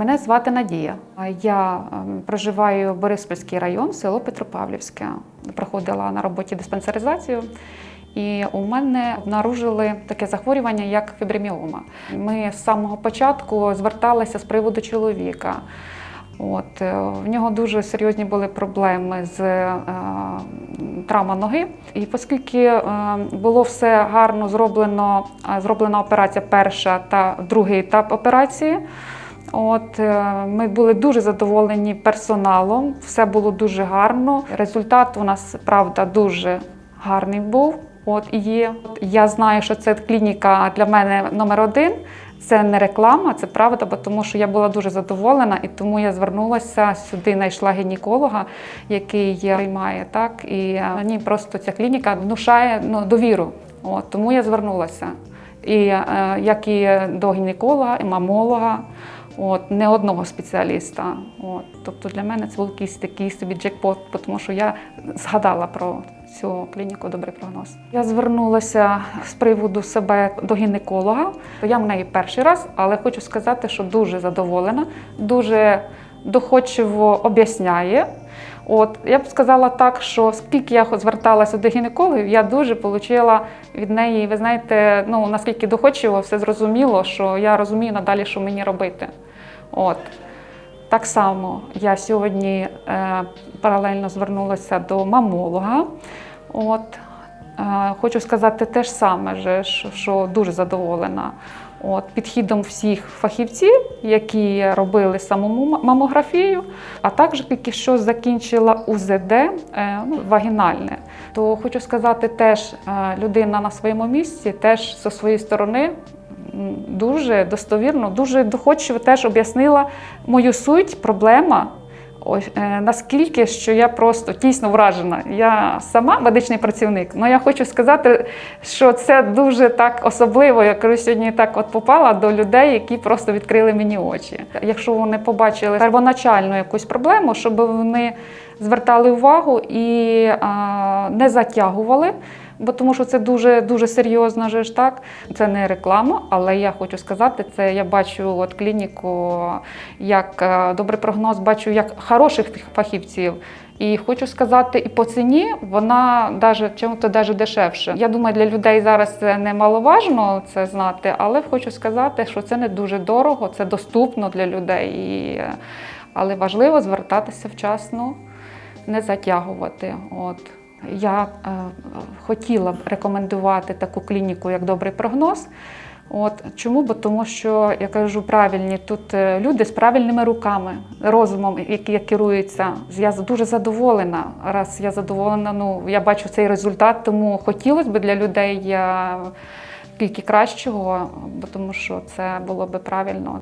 Мене звати Надія. Я ем, проживаю в Бориспільський район, село Петропавлівське. Проходила на роботі диспансеризацію. І у мене обнаружили таке захворювання, як фіброміома. Ми з самого початку зверталися з приводу чоловіка. От, е, в нього дуже серйозні були проблеми з е, травма ноги. І оскільки е, було все гарно зроблено, е, зроблена операція перша та другий етап операції. От е, ми були дуже задоволені персоналом, все було дуже гарно. Результат у нас правда дуже гарний був. От і є. Я знаю, що це клініка для мене номер один. Це не реклама, це правда, бо тому що я була дуже задоволена, і тому я звернулася сюди, знайшла гінеколога, який приймає так. І мені просто ця клініка внушає ну, довіру. От, тому я звернулася. І е, як і до гінеколога, і мамолога, от, не одного спеціаліста. От. Тобто для мене це був якийсь такий собі джекпот, тому що я згадала про цю клініку Добрий прогноз. Я звернулася з приводу себе до гінеколога. Я в неї перший раз, але хочу сказати, що дуже задоволена, дуже доходчиво об'ясняє. От я б сказала так, що скільки я зверталася до гінекологів, я дуже отримала від неї, ви знаєте, ну наскільки доходчиво, все зрозуміло, що я розумію надалі, що мені робити. От. Так само я сьогодні е, паралельно звернулася до мамолога. От. Е, хочу сказати те ж саме, що, дуже задоволена от, підхідом всіх фахівців, які робили саму мамографію, а також тільки що закінчила УЗД е, ну, вагінальне. То хочу сказати, теж е, людина на своєму місці, теж зі своєї сторони дуже достовірно, дуже доходчиво теж об'яснила мою суть, проблема. Ось е, наскільки що я просто тісно вражена. Я сама медичний працівник, але я хочу сказати, що це дуже так особливо. Я сьогодні так от попала до людей, які просто відкрили мені очі. Якщо вони побачили первоначальну якусь проблему, щоб вони звертали увагу і а, не затягували. Бо тому що це дуже дуже серйозно же ж так. Це не реклама, але я хочу сказати, це я бачу от клініку як е, добрий прогноз, бачу як хороших фахівців. І хочу сказати, і по ціні вона даже чому-то даже дешевше. Я думаю, для людей зараз це немаловажно це знати, але хочу сказати, що це не дуже дорого, це доступно для людей. І, е, але важливо звертатися вчасно, не затягувати. От. Я е, хотіла б рекомендувати таку клініку, як добрий прогноз. От чому? Бо тому, що я кажу правильні тут е, люди з правильними руками, розумом, які керуються. Я дуже задоволена. Раз я задоволена, ну я бачу цей результат, тому хотілося б для людей е, тільки кращого, бо тому що це було би правильно.